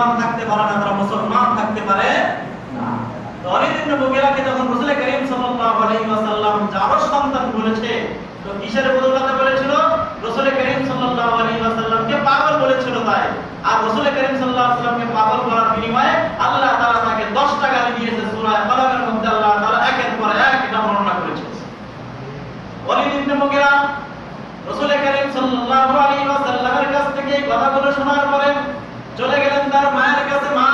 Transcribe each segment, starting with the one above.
ইসলাম থাকতে পারে না, তারা মুসলমান থাকতে পারে না। তো অলিদ যখন রাসূল করিম সাল্লাল্লাহু আলাইহি ওয়াসাল্লাম জারস সন্তান বলেছে, তো কিসের বদৌলতে বলেছিল? রাসূল করিম সাল্লাল্লাহু আলাইহি ওয়াসাল্লামকে পাগল বলেছিল তাই। আর রাসূল করিম সাল্লাল্লাহু আলাইহি ওয়াসাল্লামকে পাগল করার বিনিময়ে আল্লাহ তাআলা তাকে 10 টা গালি দিয়েছে সূরা কলমের মধ্যে, আল্লাহ তাআলা একের পর এক এটা বর্ণনা করেছে। ওয়ালিদ ইবনে মুগিরা রাসূল করিম সাল্লাল্লাহু আলাইহি ওয়াসাল্লামের কাছ থেকে কথাগুলো শোনার পরে চলে গেলেন তার মায়ের কাছে মা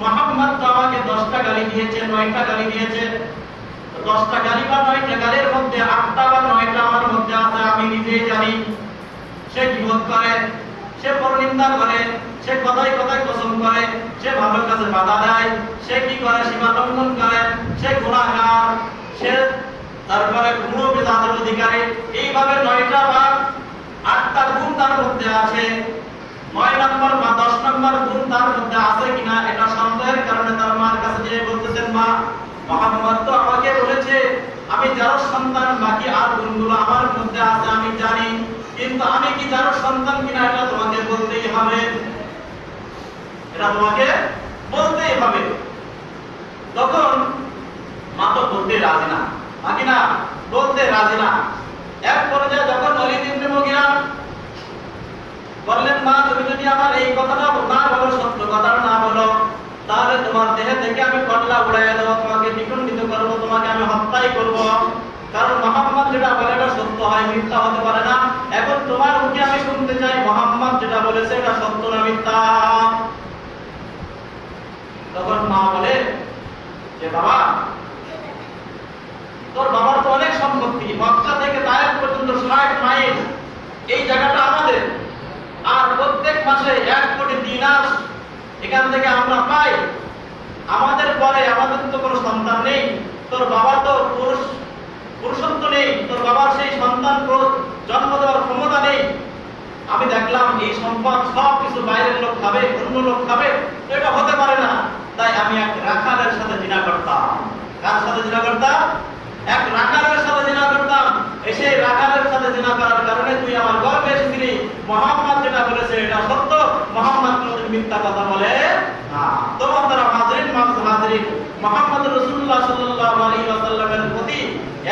মোহাম্মদ তো আমাকে 10টা গালি দিয়েছে 9টা গালি দিয়েছে। 10টা গালি বা 9টা গালির মধ্যে 8টা বা 9টা আমার মধ্যে আছে, আমি নিজেই জানি। সে বিপদ করে, সে পরনিন্দা করে, সে কথায় কথায় কসম করে, সে ভালো কাজে বাধা দেয়, সে কি করে, সীমা লঙ্ঘন করে, সে গুণাগার সে তারপরে গুণ বিধানের অধিকারী। এইভাবে নয়টা বা আটটা গুণ তার মধ্যে আছে। নয় নম্বর বা দশ নম্বর গুণ তার মধ্যে আছে কিনা এটা সন্দেহের কারণে তার মার কাছে যে বলতেছেন, মা তো আমাকে বলেছে, আমি সন্তান, বাকি আর গুণগুলো আমার মধ্যে আছে, আমি জানি, কিন্তু আমি কি যার সন্তান কিনা এটা তোমাকে বলতেই হবে। এটা তোমাকে বলতেই হবে। তখন মা তো বলতে রাজি না। বাকি না, বলতে রাজি না। এক পর্যায়ে যখন অলিদ ইবনে মুগিরা বললেন মা তুমি যদি আমার এই কথাটা না বলো সত্য কথাটা না বলো তাহলে তোমার দেহ কটলা উড়াইয়া দেবো, তোমাকে নিখণ্ডিত করব, তোমাকে আমি হত্যাই করব। কারণ মোহাম্মদ যেটা বলে, এটা সত্য হয়, মিথ্যা হতে পারে না। এখন তোমার মুখে আমি শুনতে চাই, মোহাম্মদ যেটা বলেছে, এটা সত্য না মিথ্যা? তখন মা বলে, যে বাবা, তোর বাবার তো অনেক সম্পত্তি, মক্কা থেকে তায়েফ পর্যন্ত 60 মাইল। এই জায়গাটা আমাদের। আর প্রত্যেক মাসে এক কোটি দিনার এখান থেকে আমরা পাই। আমাদের পরে আমাদের তো কোনো সন্তান নেই। তোর বাবা তো পুরুষ, পুরুষত্ব নেই। তোর বাবার সেই সন্তান জন্ম দেওয়ার ক্ষমতা নেই। আমি দেখলাম এই সম্পদ সব কিছু বাইরের লোক খাবে, অন্য লোক খাবে। এটা হতে পারে না। তাই আমি এক রাখালের সাথে জিনা করতাম। কার সাথে জিনা করতাম? এক রাখালের সাথে জিনা করতাম। এসে রাখালের সাথে জিনা করার কারণে তুই আমার গর্বে এসেছিলি। মোহাম্মদ যেটা বলেছে এটা সত্য। মোহাম্মদ মিথ্যা কথা বলে তোমার দ্বারা হাজরিন হাজরিন। মোহাম্মদ রাসূলুল্লাহ সাল্লাল্লাহু আলাইহি ওয়াসাল্লামের প্রতি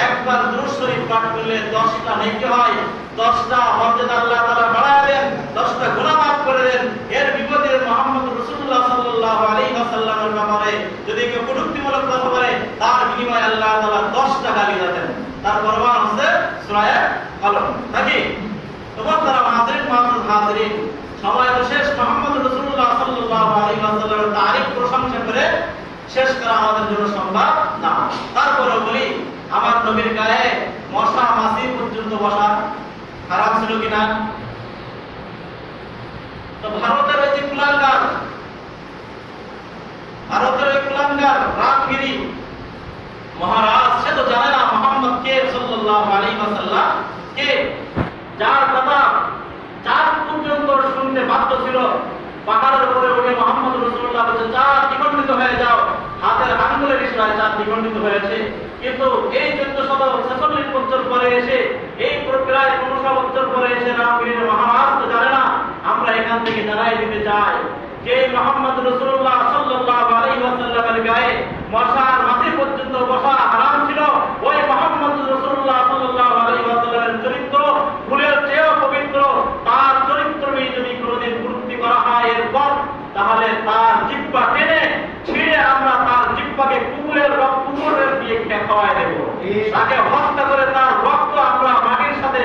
একবার দুরূদ শরীফ পাঠ করলে 10টা নেকি হয় 10টা মর্যাদা আল্লাহ তাআলা বাড়ায় দেন 10টা গুনাহ মাফ করে দেন। এর বিপরীতে মোহাম্মদ রাসূলুল্লাহ সাল্লাল্লাহু আলাইহি ওয়াসাল্লামের ব্যাপারে যদি কেউ কটূক্তিমূলক কথা বলে, তার বিনিময়ে আল্লাহ তাআলা 10টা গালি দেন। তার প্রমাণ হচ্ছে সূরা কলম নাকি? তোমার দ্বারা হাজরিন মাহমুদ হাজরিন। সময় শেষ মোহাম্মদ রাসূলুল্লাহ সাল্লাল্লাহু আলাইহি ওয়াসাল্লামের তারিফ প্রশংসা করে শেষ করা আমাদের জন্য সম্ভব না। তারপরে বলি, আমার নবীর গায়ে মশা মাসি পর্যন্ত বসা খারাপ ছিল কিনা? তো ভারতের ওই যে কুলাঙ্গার, ভারতের ওই কুলাঙ্গার, রামগিরি, মহারাজ, সে তো জানে না মোহাম্মদ কে কে? যার কথা চার পর্যন্ত শুনতে বাধ্য ছিল, পাহাড়ের উপরে উঠে মোহাম্মদ রাসূলুল্লাহ বলেছে চার দ্বিখণ্ডিত হয়ে যাও হাতের আঙ্গুলের ইশারায় হয়েছে। কিন্তু এই চোদ্দ শত ছেচল্লিশ বছর পরে এসে, এই প্রক্রিয়ায় পনেরোশো বছর পরে এসে রামগিরির মহারাজ তো জানে না, আমরা এখান থেকে জানাই দিতে চাই। যে মোহাম্মদ রাসূলুল্লাহ সাল্লাল্লাহু আলাইহি ওয়াসাল্লামের গায়ে মশার মাছি পর্যন্ত বসা হারাম ছিল, ওই মোহাম্মদ রাসূলুল্লাহ সাল্লাল্লাহু আলাইহি ওয়াসাল্লামের চরিত্র ফুলের চেয়েও পবিত্র, তার চরিত্র নিয়ে যদি কোনোদিন পূর্তি করা হয় এরপর, তাহলে তার জিহ্বা টেনে ছিঁড়ে আমরা তার জিহ্বাকে কুকুরের রক্ত দিয়ে খাওয়াই তাকে হত্যা করে তার রক্ত আমরা মাটির সাথে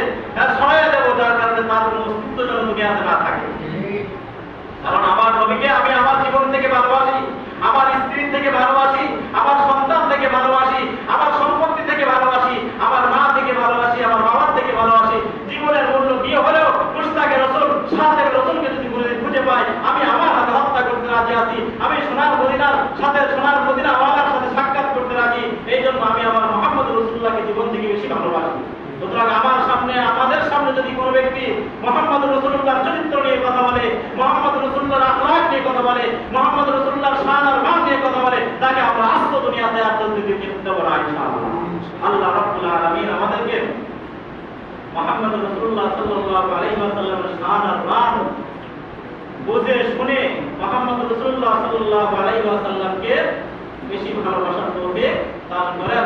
ছড়াই যার কারণে তার কোনো অস্তিত্ব না থাকে। কারণ আমার নবীকে আমি আমার জীবন থেকে ভালোবাসি, আমার স্ত্রী থেকে ভালোবাসি, আমার সন্তান থেকে ভালোবাসি, আমার সম্পত্তি থেকে ভালোবাসি, আমার মা থেকে ভালোবাসি, আমার বাবার থেকে ভালোবাসি। জীবনের মূল্য দিয়ে হলেও যদি খুঁজে পাই, আমি আমার হাতে হত্যা করতে রাজি আছি। আমি সোনার মদিনার সাথে সোনার মদিনা ওয়ালার সাথে সাক্ষাৎ করতে রাজি এই জন্য আমি আমার মোহাম্মদ রসুল্লাহকে জীবন থেকে বেশি ভালোবাসি সুতরাং আমার সামনে, আমাদের সামনে যদি কোনো ব্যক্তি মোহাম্মদ রসুল্লাহর চরিত্র নিয়ে কথা বলে, মোহাম্মদ রসুল্লাহর আখলাক নিয়ে কথা বলে, মোহাম্মদ রসুল্লাহর শান আর মান নিয়ে কথা বলে, তাকে আমরা আস্ত দুনিয়াতে জলদিকে দেবো না, ইনশাআল্লাহ। আল্লাহ রাব্বুল আলামিন আমাদেরকে মোহাম্মদ রসুল্লাহ সাল্লাল্লাহু আলাইহি ওয়াসাল্লামের আর মান বুঝে, শুনে মোহাম্মদ রাসূলুল্লাহ সাল্লাল্লাহু আলাইহি ওয়াসাল্লামকে বেশি ভালোবাসার তৌফিক দান করে